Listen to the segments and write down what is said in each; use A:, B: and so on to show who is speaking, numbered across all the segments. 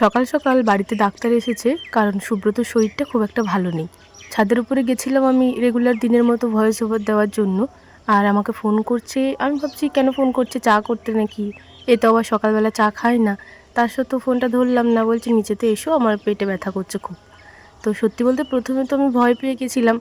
A: সকাল সকাল বাড়িতে ডাক্তার এসেছে কারণ সুব্রতর শরীরটা খুব একটা ভালো নেই। ছাদের উপরে গেছিলাম আমি রেগুলার দিনের মতো ভয়েস ওভার দেওয়ার জন্য। আর আমাকে ফোন করছে, আমি ভাবছি কেন ফোন করছে, চা করতে নাকি? এ তো আবার সকালবেলা চা খায় না। তার সত্ত্বেও ফোনটা ধরলাম না, বলছে নিচেতে এসো, আমার পেটে ব্যথা করছে খুব। তো সত্যি বলতে প্রথমে তো আমি ভয় পেয়ে গেছিলাম।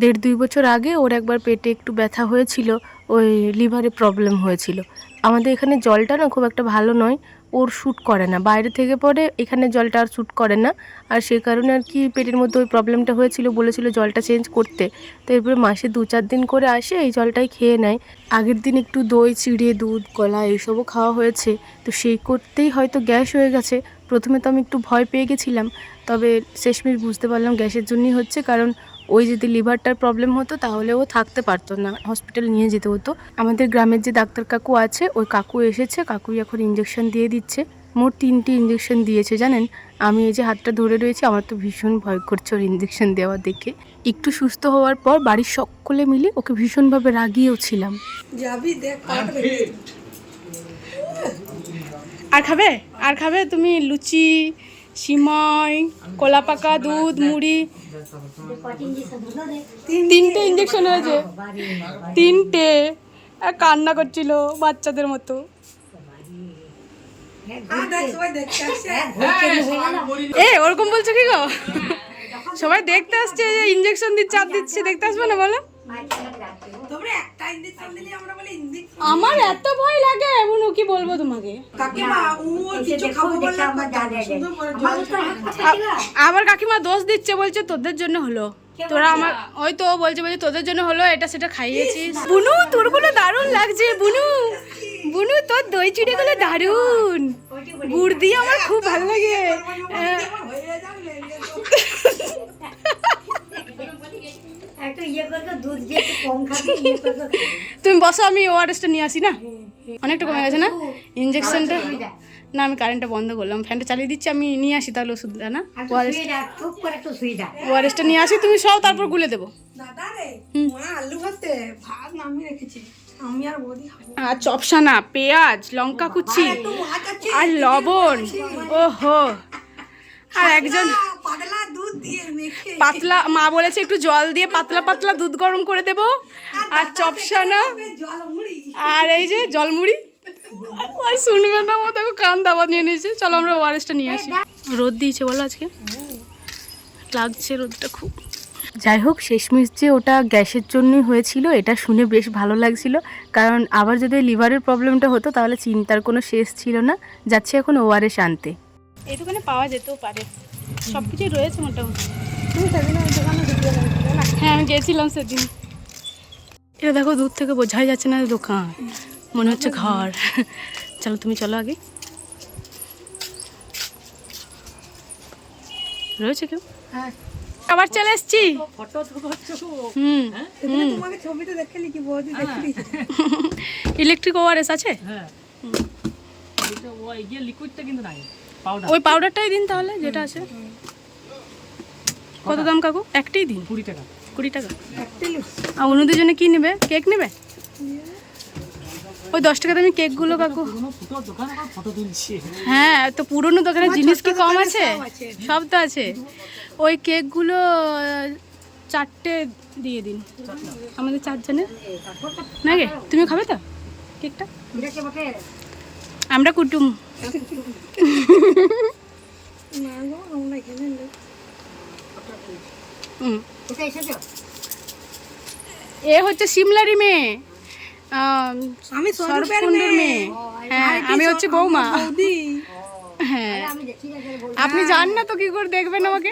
A: দেড় দুই বছর আগে ওর একবার পেটে একটু ব্যথা হয়েছিল, ওই লিভারে প্রবলেম হয়েছিল। আমাদের এখানে জলটা না খুব একটা ভালো নয় ওর শ্যুট করে না। বাইরে থেকে পরে এখানে জলটা আর শ্যুট করে না। আর সেই কারণে আর কি পেটের মধ্যে ওই প্রবলেমটা হয়েছিল, বলেছিল জলটা চেঞ্জ করতে। তো এরপরে মাসে দু চার দিন করে আসে, এই জলটাই খেয়ে নেয়। আগের দিন একটু দই, চিড়ে, দুধ, কলা এইসবও খাওয়া হয়েছে। তো সেই করতেই হয়তো গ্যাস হয়ে গেছে। প্রথমে তো আমি একটু ভয় পেয়ে গেছিলাম। তবে শেষমেশ বুঝতে পারলাম গ্যাসের জন্যই হচ্ছে। কারণ ওই যদি লিভারটার প্রবলেম হতো তাহলে ও থাকতে পারতো না হসপিটাল নিয়ে যেতে হতো। আমাদের গ্রামের যে ডাক্তার কাকু আছে ওই কাকু এসেছে কাকুই এখন ইঞ্জেকশন দিয়ে দিচ্ছে। মোট তিনটি ইঞ্জেকশন দিয়েছে জানেন? আমি এই যে হাতটা ধরে রয়েছি আমার তো ভীষণ ভয় করছে ওর ইঞ্জেকশন দেওয়া দেখে। একটু সুস্থ হওয়ার পর বাড়ির সকলে মিলে ওকে ভীষণভাবে রাগিয়েও ছিলাম।
B: যাবি দেখ
C: আর খাবে? আর খাবে? তুমি লুচি সিমাই কলা পাকা দুধ, মুড়ি। তিনটে ইঞ্জেকশন হয়েছে। তিনটে। কান্না করছিল বাচ্চাদের মতো। এ, ওরকম বলছো কি গো? সবাই দেখতে আসছে ইঞ্জেকশন দিচ্ছে, আর দিচ্ছে, দেখতে আসবে না বলো?
B: আমরা বলে ইঞ্জেকশন
C: আমার এত ভয় লাগে এমন কি বলব তোমাকে আবার কাকিমা দোষ দিচ্ছে বলছে তোদের জন্য হলো তোরা আমার ওই তো বলছে বলছে তোদের জন্য হলো এটা সেটা খাইয়েছিস বুনু তোরগুলো দারুণ লাগছে বুনু বুনু তোর দই চিড়ে গুলো দারুণ গুড় দিয়ে আমার খুব ভালো লাগে তুমি বসো আমি ওআরএসটা নিয়ে আসি না? অনেকটা কমে গেছে না? ইঞ্জেকশনটা না আমি কারেন্টটা বন্ধ করলাম। ফ্যানটা চালিয়ে দিচ্ছি আমি নিয়ে আসি তাহলে ওষুধটা না? ওআরএসটা নিয়ে আসি তুমি সব তারপর গুলে দেবো।
B: দাদা রে মা আলু ভাতে ভাত নামিয়ে রেখেছি। আমি আর
C: চপসানা পেঁয়াজ লঙ্কা কুচি আর লবণ। ওহো। আর একজন
B: পাতলা দুধ দিয়ে মেখে।
C: পাতলা মা বলেছে একটু জল দিয়ে পাতলা পাতলা দুধ গরম করে দেবো। আর চপসানা। আর এই যে জলমুড়ি। আর শুনবে না ও দেখো কান দাবা নিয়ে নিয়েছে। চলো আমরা ওয়ারেসটা নিয়ে আসি। রোদ দিয়েছে বলো আজকে? লাগছে রোদটা খুব।
A: যাই হোক শেষমেশ যে ওটা গ্যাসের জন্যই হয়েছিল এটা শুনে বেশ ভালো লাগছিল। কারণ আবার যদি লিভারের প্রবলেমটা হতো তাহলে চিন্তার কোনো শেষ ছিল না। যাচ্ছে এখন ওআরএস আনতে।
C: এই দোকানে পাওয়া যেতেও পারে। সব কিছুই রয়েছে মোটামুটি।
B: তুমি সেদিন ওই দোকানে ঢুকিয়ে গেছিলে না?
C: হ্যাঁ আমি গেছিলাম সেদিন। এটা দেখো দূর থেকে বোঝাই যাচ্ছে না দোকান। মনে হচ্ছে ঘর। চলো তুমি চলো আগে। রয়েছে কেউ?
B: হ্যাঁ।
C: আবার চলে এসছি। হুম।
B: সেদিন তোমাকে ছবিতে দেখে কি বৌদি
C: ওই পাউডারটাই দিন তাহলে যেটা আছে। কত দাম কাকু? একটাই দিন। কুড়ি টাকা। কুড়ি টাকা। আর অন্যদের জন্য কি নেবে? কেক নেবে? ওই দশ টাকা দামি কেকগুলো কাকু। হ্যাঁ তো পুরনো দোকানের জিনিস কি কম আছে? সব তো আছে। ওই কেকগুলো চারটে দিয়ে দিন। আমাদের চারজনের? না গে তুমি খাবে। তো? কেকটা? আমরা কুটুম। এ হচ্ছে সিমলারি মেয়ে। আমি মেয়ে। হ্যাঁ আমি হচ্ছে বৌমা। হ্যাঁ।
D: আমি দেখি না যাই বলি
C: আপনি জান না তো কি করে দেখবেন আমাকে?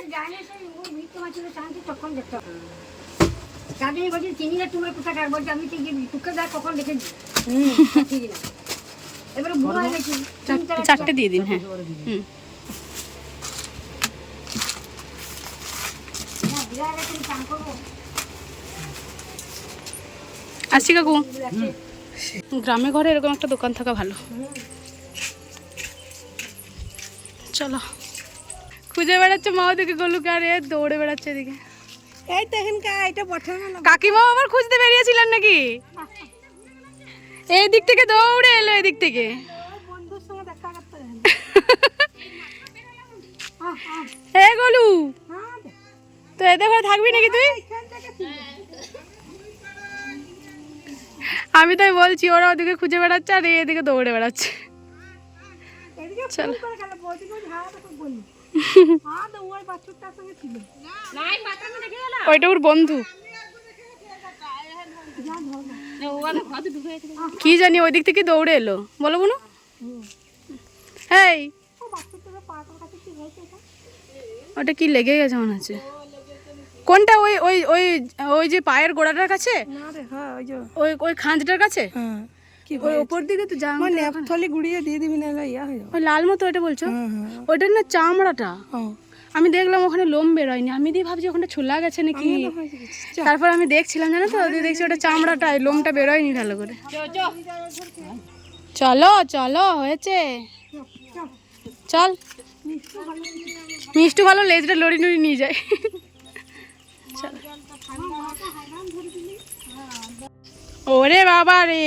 D: আমি ঠিক টুকে দেখ কখন দেখেছি?
C: চারটে- চারটে দিয়ে দিন হ্যাঁ। হুম।
D: হ্যাঁ,
C: আসছি কাকু। গ্রামে ঘরে এরকম একটা দোকান থাকা ভালো। চলো। খুঁজে বেড়াচ্ছে মা ওদিকে গলুকে আর এ দৌড়ে বেড়াচ্ছে এদিকে।
B: এই তো এখানকার এটা
C: কাকিমা আবার খুঁজতে বেরিয়েছিলেন নাকি? এই দিক থেকে দৌড়ে এলো এদিক থেকে। হে গলু, তো এদের ঘরে থাকবি নাকি তুই। আমি তাই বলছি, ওরা ওদিকে খুঁজে বেড়াচ্ছে আর এদিকে দৌড়ে বেড়াচ্ছে চলো। ওইটা ওর বন্ধু কি জানি ওই দিক থেকে দৌড়ে এলো। বলো বোনো।
B: এটা
C: ওটা কি লেগে গেছে মনে হচ্ছে। কোনটা? ওই ওই ওই ওই যে পায়ের গোড়াটার কাছে?
B: হ্যাঁ ওই
C: ওই খাঁজটার কাছে?
B: হ্যাঁ।
C: ওই ওপর দিকে তো জাম
B: ন্যাপথলি গুড়িয়ে দিয়ে দিবি না ইয়া হয়ে
C: ওই লাল মতো ওটা বলছো?
B: হ্যাঁ হ্যাঁ।
C: ওইটার না চামড়াটা?
B: হ্যাঁ।
C: আমি দেখলাম ওখানে লোম বেরোয়নি। আমি দিয়ে ভাবছি ওখানে ছোলা গেছে নাকি? তারপর আমি দেখছিলাম জানো তো? দেখছি ওটা চামড়াটা লোমটা বেরোয়নি ভালো করে। চলো চলো হয়েছে। চল। মিষ্টি ভালো লেজটা লড়ি লড়ি নিয়ে যায়। চল। ওরে বাবা রে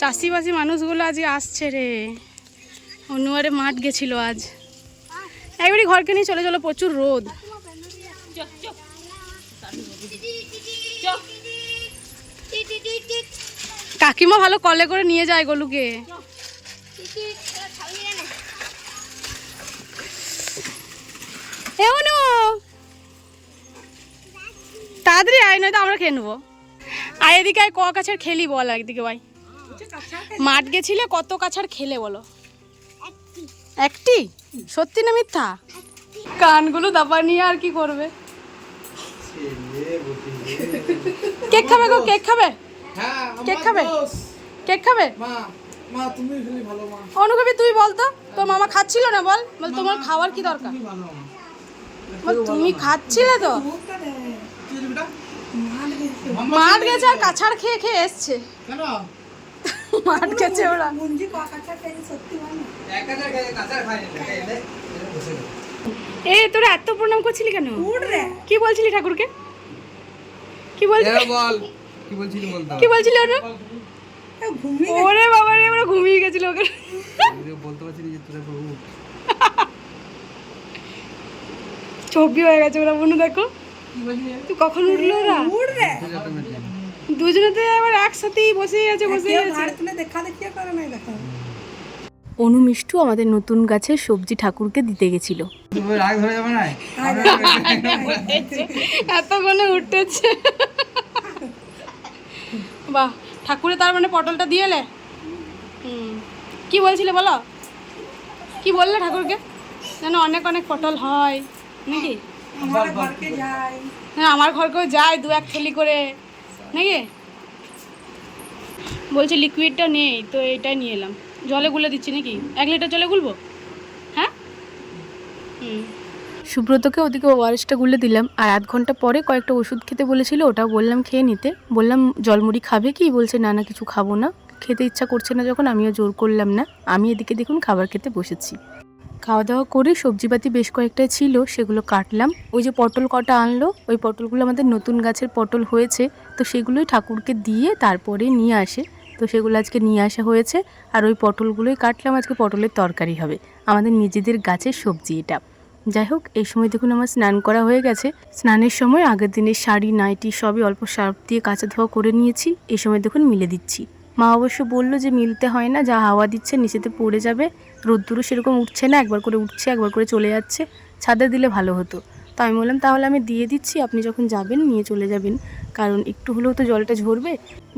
C: চাষিবাসী মানুষগুলো আজ আসছে রে। অনুয়ারে মাঠ গেছিল আজ। একবারই ঘরকে নিয়ে চলে চলো প্রচুর রোদ। কাকিমা ভালো কলে করে নিয়ে যায় গলুকে। তাড়াতাড়ি আয় নয়তো আমরা খেয়ে নেব। আর এদিকে আয় ক কাছার খেলি বল একদিকে ভাই। মাঠ গেছিলে কত কাছার খেলে বলো। একটি? সত্যি না মিথ্যা? কানগুলো দাপা নিয়ে আর কি করবে? কেক খাবে গো কেক খাবে?
E: হ্যাঁ
C: কেক খাবে? কেক খাবে?
E: মা মা তুমি খালি
C: অনুভবী তুই বল তো। তোর মামা খাচ্ছিল না বল। বল তোমার খাওয়ার কি দরকার? বল তুমি খাচ্ছিলে তো? মাঠ গেছে। আর কাছাড় খেয়ে খেয়ে এসছে। মাঠ গেছে ওরা।
B: সত্যি
E: না বসে
C: এ তোরা এত প্রণাম করছিলি কেন?
B: উঠ রে।
C: কি বলছিলি ঠাকুরকে? কি বলছিলি?
E: বল। কি বলছিলি বলতো
C: কি বলছিলি ওরা ওরে বাবা রে ওরা ঘুমিয়ে গেছিল ওকে।
E: বলতে পারছিলি যে তোরা প্রভু
C: ছবি হয়ে গেছে ওরা বনু দেখো। তুই কখন উঠল ওরা?
B: উঠ রে।
C: দুজনেতে আবার একসাথেই বসেই আছে বসেই আছে।
B: দেখা দেখিয়ে করে নাই দেখা।
A: অনু মিষ্টু আমাদের নতুন গাছের সবজি ঠাকুরকে দিতে গেছিল।
C: এতক্ষণে উঠতেছে বাহ, ঠাকুরে তার মানে পটলটা দিয়ে এলে? কি বলছিলে বলো? কি বললে ঠাকুরকে? যেন অনেক অনেক পটল হয়, নাকি? হ্যাঁ আমার ঘরকেও যায় দু এক থলি করে, নাকি? বলছে লিকুইডটা নেই, তো এটাই নিয়ে এলাম। জলে গুলে দিচ্ছি নাকি? এক লিটার জলে গুলবো? হ্যাঁ?
A: সুব্রতকে ওদিকে ওয়ারেসটা গুলে দিলাম, আর আধ ঘণ্টা পরে কয়েকটা ওষুধ খেতে বলেছিল, ওটাও বললাম খেয়ে নিতে। বললাম, জলমুড়ি খাবে কি? বলছে, না না, কিছু খাব না। খেতে ইচ্ছা করছে না যখন, আমিও জোর করলাম না। আমি এদিকে দেখুন খাবার খেতে বসেছি। খাওয়া দাওয়া করে সবজিপাতি বেশ কয়েকটা ছিল, সেগুলো কাটলাম। ওই যে পটল কটা আনলো, ওই পটলগুলো আমাদের নতুন গাছের পটল হয়েছে, তো সেগুলোই ঠাকুরকে দিয়ে তারপরে নিয়ে আসে। তো সেগুলো আজকে নিয়ে আসা হয়েছে। আর ওই পটলগুলোই কাটলাম। আজকে পটলের তরকারি হবে। আমাদের নিজেদের গাছের সবজি এটা। যাই হোক, এই সময় দেখুন আমার স্নান করা হয়ে গেছে। স্নানের সময় আগের দিনের শাড়ি, নাইটি সবই অল্প সার্ফ দিয়ে কাঁচা ধোয়া করে নিয়েছি। এই সময় দেখুন মিলে দিচ্ছি। মা অবশ্য বলল যে মিলতে হয় না, যা হাওয়া দিচ্ছে নিচেতে পড়ে যাবে। রোদ্দুরও সেরকম উঠছে না, একবার করে উঠছে, একবার করে চলে যাচ্ছে। ছাদে দিলে ভালো হতো। তো আমি বললাম, তাহলে আমি দিয়ে দিচ্ছি, আপনি যখন যাবেন নিয়ে চলে যাবেন। কারণ একটু হলেও তো জলটা ঝরবে।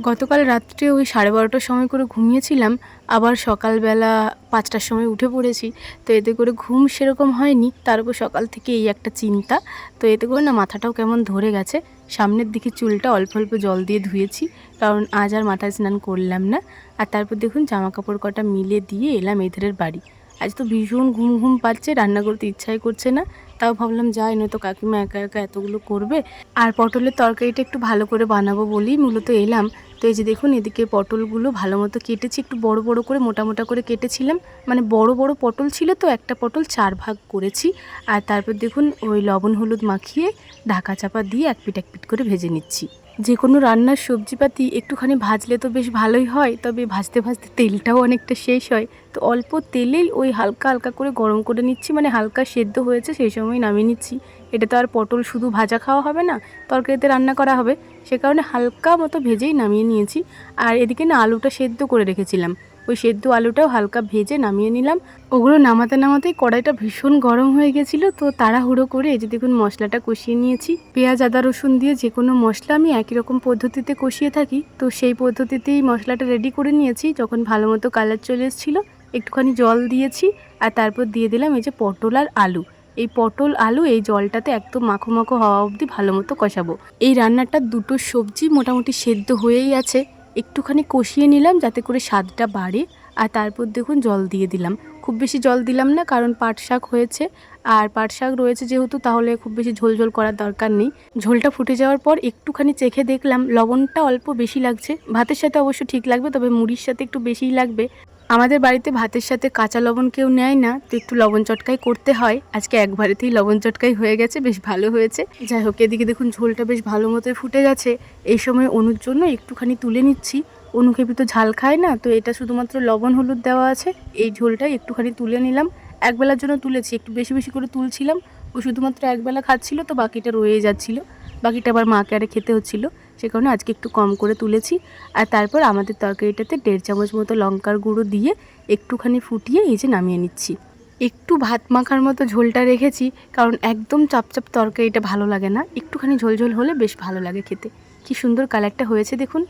A: গতকাল রাত্রে ওই সাড়ে বারোটার সময় করে ঘুমিয়েছিলাম, আবার সকালবেলা পাঁচটার সময় উঠে পড়েছি। তো এতে করে ঘুম সেরকম হয়নি, তার উপর সকাল থেকে এই একটা চিন্তা। তো এতে করে না মাথাটাও কেমন ধরে গেছে। সামনের দিকে চুলটা অল্প অল্প জল দিয়ে ধুয়েছি, কারণ আজ আর মাথায় স্নান করলাম না। আর তারপর দেখুন জামা কাপড় কটা মিলে দিয়ে এলাম এধারের বাড়ি। আজ তো ভীষণ ঘুম ঘুম পাচ্ছে, রান্না করতে ইচ্ছাই করছে না। তাও ভাবলাম, যাই, নয়তো কাকিমা একা একা এতগুলো করবে। আর পটলের তরকারিটা একটু ভালো করে বানাবো বলেই মূলত এলাম। তো এই যে দেখুন, এদিকে পটলগুলো ভালো মতো কেটেছি, একটু বড় বড় করে, মোটা মোটা করে কেটেছিলাম। মানে বড় বড় পটল ছিল তো, একটা পটল চার ভাগ করেছি। আর তারপর দেখুন, ওই লবণ হলুদ মাখিয়ে ঢাকা চাপা দিয়ে এক পিট এক পিট করে ভেজে নিচ্ছি। যে কোনো রান্নার সবজিপাতি একটুখানি ভাজলে তো বেশ ভালোই হয়, তবে ভাজতে ভাজতে তেলটাও অনেকটা শেষ হয়। তো অল্প তেলেই ওই হালকা হালকা করে গরম করে নিচ্ছি মানে হালকা সেদ্ধ হয়েছে সেই সময় নামিয়ে নিচ্ছি। এটা তো আর পটল শুধু ভাজা খাওয়া হবে না, তরকারিতে রান্না করা হবে। সে কারণে হালকা মতো ভেজেই নামিয়ে নিয়েছি। আর এদিকে না আলুটা সেদ্ধ করে রেখেছিলাম। ওই সেদ্ধ আলুটাও হালকা ভেজে নামিয়ে নিলাম। ওগুলো নামাতে নামাতেই কড়াইটা ভীষণ গরম হয়ে গেছিল, তো তাড়াহুড়ো করে এই যে দেখুন মশলাটা কষিয়ে নিয়েছি। পেঁয়াজ, আদা, রসুন দিয়ে যে কোনো মশলা আমি একই রকম পদ্ধতিতে কষিয়ে থাকি, তো সেই পদ্ধতিতেই মশলাটা রেডি করে নিয়েছি, যখন ভালো মতো কালার চলে এসেছিল। একটুখানি জল দিয়েছি আর তারপর দিয়ে দিলাম এই যে পটল আর আলু। এই পটল, আলু এই জলটাতে একদম মাখো মাখো হওয়া অবধি ভালো মতো কষাবো। এই রান্নাটা দুটো সবজি মোটামুটি সেদ্ধ হয়েই আছে। একটুখানি কষিয়ে নিলাম যাতে করে স্বাদটা বাড়ে। আর তারপর দেখুন জল দিয়ে দিলাম। খুব বেশি জল দিলাম না, কারণ পাট শাক হয়েছে। আর পাট শাক রয়েছে যেহেতু, তাহলে খুব বেশি ঝোল ঝোল করার দরকার নেই। ঝোলটা ফুটে যাওয়ার পর একটুখানি চেখে দেখলাম, লবণটা অল্প বেশি লাগছে। ভাতের সাথে অবশ্য ঠিক লাগবে, তবে মুড়ির সাথে একটু বেশিই লাগবে। আমাদের বাড়িতে ভাতের সাথে কাঁচা লবণ কেউ নেয় না, তো একটু লবণ চটকাই করতে হয়। আজকে একবারেতেই লবণ চটকাই হয়ে গেছে, বেশ ভালো হয়েছে। যাই হোক, এদিকে দেখুন ঝোলটা বেশ ভালো মতোই ফুটে গেছে। এই সময় অনুর জন্য একটুখানি তুলে নিচ্ছি। অনুখেপি তো ঝাল খায় না, তো এটা শুধুমাত্র লবণ, হলুদ দেওয়া আছে। এই ঝোলটা একটুখানি তুলে নিলাম। একবেলার জন্য তুলেছি, একটু বেশি বেশি করে তুলছিলাম। ও শুধুমাত্র একবেলা খাচ্ছিল, তো বাকিটা রয়ে যাচ্ছিল। বাকিটা আবার মাকে আরে খেতে হচ্ছিল। সে কারণে আজকে একটু কম করে তুলেছি। আর তারপর আমাদের তরকারিটাতে দেড় চামচ মতো লঙ্কার গুঁড়ো দিয়ে একটুখানি ফুটিয়ে এই যে নামিয়ে নিচ্ছি। একটু ভাত মাখার মতো ঝোলটা রেখেছি, কারণ একদম চাপচাপ তরকারিটা ভালো লাগে না। একটুখানি ঝোল ঝোল হলে বেশ ভালো লাগে খেতে। কি সুন্দর কালারটা হয়েছে দেখুন।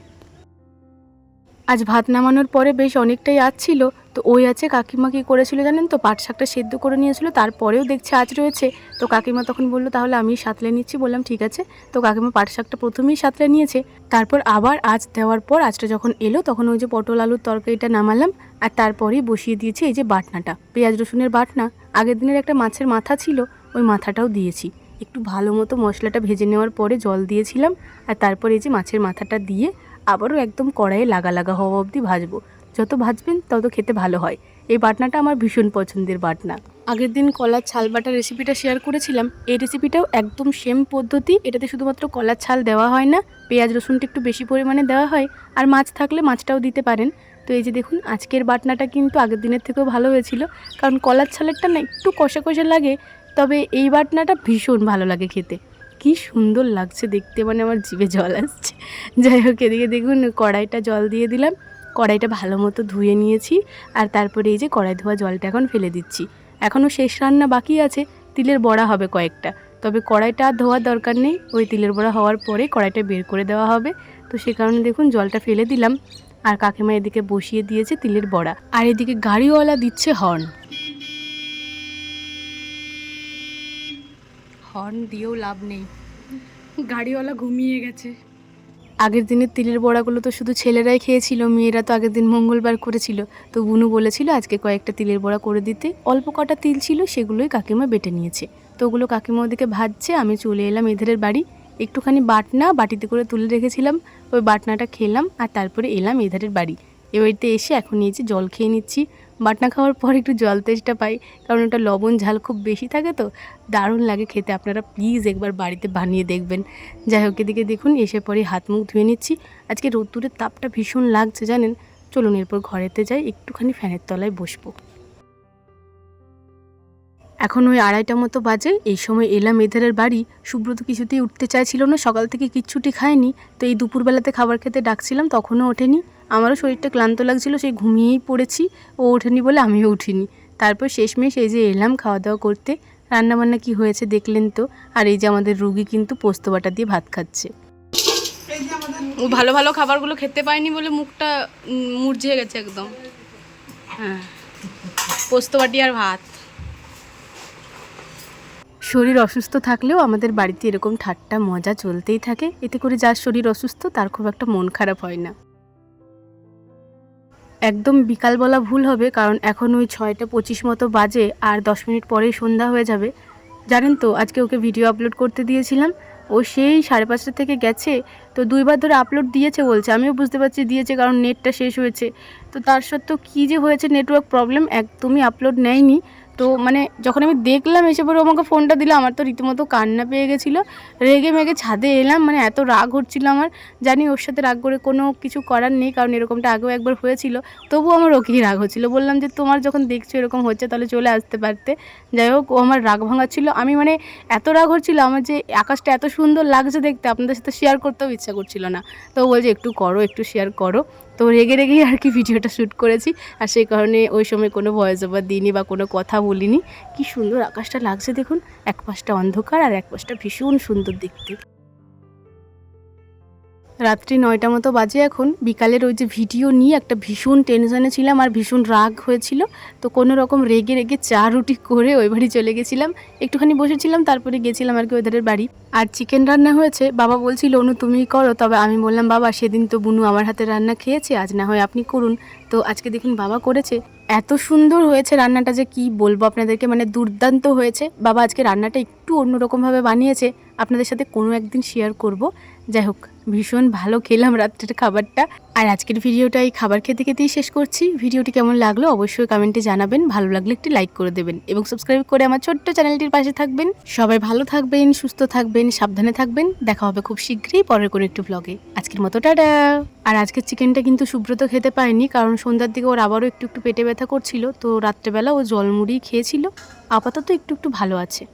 A: আজ ভাত নামানোর পরে বেশ অনেকটাই আজ ছিল, তো ওই আছে কাকিমা কি করেছিল জানেন তো? পাট শাকটা সেদ্ধ করে নিয়েছিল, তারপরেও দেখছে আজ রয়েছে। তো কাকিমা তখন বলল, তাহলে আমি সাঁতলে নিচ্ছি। বললাম, ঠিক আছে। তো কাকিমা পাট শাকটা প্রথমেই সাঁতলে নিয়েছে। তারপর আবার আজ দেওয়ার পর আজটা যখন এলো, তখন ওই যে পটল আলুর তরকারিটা নামালাম, আর তারপরেই বসিয়ে দিয়েছি এই যে বাটনাটা, পেঁয়াজ রসুনের বাটনা। আগের দিনের একটা মাছের মাথা ছিল, ওই মাথাটাও দিয়েছি। একটু ভালো মতো মশলাটা ভেজে নেওয়ার পরে জল দিয়েছিলাম, আর তারপর এই যে মাছের মাথাটা দিয়ে আবারও একদম কড়াইয়ে লাগা লাগা হওয়া অবধি ভাজবো। যত ভাজবেন তত খেতে ভালো হয়। এই বাটনাটা আমার ভীষণ পছন্দের বাটনা। আগের দিন কলার ছাল বাটা রেসিপিটা শেয়ার করেছিলাম। এই রেসিপিটাও একদম সেম পদ্ধতি। এটাতে শুধুমাত্র কলার ছাল দেওয়া হয় না, পেঁয়াজ রসুনটা একটু বেশি পরিমাণে দেওয়া হয়, আর মাছ থাকলে মাছটাও দিতে পারেন। তো এই যে দেখুন, আজকের বাটনাটা কিন্তু আগের দিনের থেকেও ভালো হয়েছিল। কারণ কলার ছালেরটা না একটু কষা কষা লাগে, তবে এই বাটনাটা ভীষণ ভালো লাগে খেতে। কি সুন্দর লাগছে দেখতে মানে আমার জিভে জল আসছে। যাই হোক, এদিকে দেখুন কড়াইটা জল দিয়ে দিলাম। কড়াইটা ভালো মতো ধুয়ে নিয়েছি আর তারপরে এই যে কড়াই ধোয়া জলটা এখন ফেলে দিচ্ছি। এখনও শেষ রান্না বাকি আছে, তিলের বড়া হবে কয়েকটা। তবে কড়াইটা আর ধোয়ার দরকার নেই, ওই তিলের বড়া হওয়ার পরে কড়াইটা বের করে দেওয়া হবে। তো সে কারণে দেখুন জলটা ফেলে দিলাম। আর কাকিমা এদিকে বসিয়ে দিয়েছে তিলের বড়া। আর এদিকে গাড়িওয়ালা দিচ্ছে হর্ন। হর্ন দিয়েও লাভ নেই।
C: গাড়িওয়ালা ঘুমিয়ে গেছে।
A: আগের দিনের তিলের বড়াগুলো তো শুধু ছেলেরাই খেয়েছিল মেয়েরা তো আগের দিন মঙ্গলবার করেছিল। তো বুনু বলেছিল আজকে কয়েকটা তিলের বড়া করে দিতে। অল্প কটা তিল ছিল সেগুলোই কাকিমা বেটে নিয়েছে। তো ওগুলো কাকিমা ওদিকে ভাজছে আমি চলে এলাম এদের বাড়ি। একটুখানি বাটনা বাটিতে করে তুলে রেখেছিলাম ওই বাটনাটা খেলাম আর তারপরে এলাম এধারের বাড়ি। এ বাড়িতে এসে এখন নিয়েছি জল খেয়ে নিচ্ছি। বাটনা খাওয়ার পর একটু জল তেজটা পাই, কারণ ওটা লবণ ঝাল খুব বেশি থাকে তো, দারুণ লাগে খেতে। আপনারা প্লিজ একবার বাড়িতে বানিয়ে দেখবেন। যাই হোক, এদিকে দেখুন, এসে পরে হাত মুখ ধুয়ে নিচ্ছি। আজকে রোদ্দুরের তাপটা ভীষণ লাগছে, জানেন? চলুন, এরপর ঘরেতে যাই, একটুখানি ফ্যানের তলায় বসবো। এখন ওই আড়াইটা মতো বাজে। এই সময় এলাম এধারের বাড়ি। সুব্রত কিছুতেই উঠতে চাইছিল না। সকাল থেকে কিচ্ছুটি খায়নি। তো এই দুপুরবেলাতে খাবার খেতে ডাকছিলাম, তখনও ওঠেনি। আমারও শরীরটা ক্লান্ত লাগছিল, সেই ঘুমিয়েই পড়েছি। ও ওঠেনি বলে আমিও উঠিনি। তারপর শেষমেশ এই যে এলাম খাওয়া দাওয়া করতে। রান্নাবান্না কি হয়েছে দেখলেন তো? আর এই যে আমাদের রুগী কিন্তু পোস্ত বাটা দিয়ে ভাত খাচ্ছে।
C: ও ভালো ভালো খাবারগুলো খেতে পায়নি বলে মুখটা মুরঝে গেছে একদম। হ্যাঁ। পোস্ত বাটি আর ভাত।
A: শরীর অসুস্থ থাকলেও আমাদের বাড়িতে এরকম ঠাট্টা মজা চলতেই থাকে। এতে করে যার শরীর অসুস্থ, তার খুব একটা মন খারাপ হয় না। একদম বিকাল বলা ভুল হবে, কারণ এখন ওই ছয়টা পঁচিশ মতো বাজে আর দশ মিনিট পরেই সন্ধ্যা হয়ে যাবে। জানেন তো, আজকে ওকে ভিডিও আপলোড করতে দিয়েছিলাম। ও সেই সাড়ে পাঁচটা থেকে গেছে, তো দুইবার ধরে আপলোড দিয়েছে বলছে। আমিও বুঝতে পারছি দিয়েছে, কারণ নেটটা শেষ হয়েছে। তো তার সত্ত্বেও কী যে হয়েছে, নেটওয়ার্ক প্রবলেম একদমই আপলোড নেয়নি। তো মানে যখন আমি দেখলাম, এসে পরে আমাকে ফোনটা দিল। আমার তো রীতিমতো কান্না পেয়ে গেছিল। রেগে মেগে ছাদে এলাম। মানে এত রাগ হচ্ছিল আমার। জানি ওর সাথে রাগ করে কোনো কিছু করার নেই, কারণ এরকমটা আগেও একবার হয়েছিল। তবুও আমার ওকেই রাগ হচ্ছিল। বললাম যে, তোমার যখন দেখছ এরকম হচ্ছে, তাহলে চলে আসতে পারতে। যাই হোক, ও আমার রাগ ভাঙাচ্ছিল। আমি মানে এত রাগ হচ্ছিল আমার যে, আকাশটা এত সুন্দর লাগছে দেখতে। আপনাদের সাথে শেয়ার করতেও ইচ্ছা করছিল না। তো বলছে, একটু করো, একটু শেয়ার করো। তো রেগে রেগেই আর কি ভিডিওটা শ্যুট করেছি। আর সেই কারণে ওই সময় কোনো ভয়েস ওভার দিইনি বা কোনো কথা বলিনি। কি সুন্দর আকাশটা লাগছে দেখুন। এক পাশটা অন্ধকার আর এক পাশটা ভীষণ সুন্দর দেখতে। রাত্রি নয়টা মতো বাজে এখন। বিকালের ওই যে ভিডিও নিয়ে একটা ভীষণ টেনশনে ছিলাম আর ভীষণ রাগ হয়েছিল। তো কোনো রকম রেগে রেগে চা রুটি করে ওই বাড়ি চলে গেছিলাম। একটুখানি বসেছিলাম, তারপরে গেছিলাম আর কি ওদের বাড়ি। আর চিকেন রান্না হয়েছে। বাবা বলছিল, অনু, তুমিই করো। তবে আমি বললাম, বাবা, সেদিন তো বুনু আমার হাতে রান্না খেয়েছে, আজ না হয় আপনি করুন। তো আজকে দেখুন বাবা করেছে। এত সুন্দর হয়েছে রান্নাটা যে কি বলব আপনাদেরকে মানে দুর্দান্ত হয়েছে। বাবা, আজকে রান্নাটা একটু অন্যরকমভাবে বানিয়েছে, আপনাদের সাথে কোনো একদিন শেয়ার করব। যাই হোক, ভীষণ ভালো খেলাম রাত্রের খাবারটা। আর আজকের ভিডিওটা এই খাবার খেতে খেতেই শেষ করছি। ভিডিওটি কেমন লাগল অবশ্যই কমেন্টে জানাবেন। ভালো লাগলে একটি লাইক করে দেবেন এবং সাবস্ক্রাইব করে আমার ছোট্ট চ্যানেলটির পাশে থাকবেন। সবাই ভালো থাকবেন, সুস্থ থাকবেন, সাবধানে থাকবেন। দেখা হবে খুব শীঘ্রই পরের কোনো একটু ব্লগে আজকের মতো টাটা। আর আজকের চিকেনটা কিন্তু সুব্রত খেতে পায়নি কারণ সন্ধ্যার দিকে ওর আবারও একটু একটু পেটে ব্যথা করছিল। তো রাত্রেবেলা ও জল মুড়ি খেয়েছিল। আপাতত একটু একটু ভালো আছে।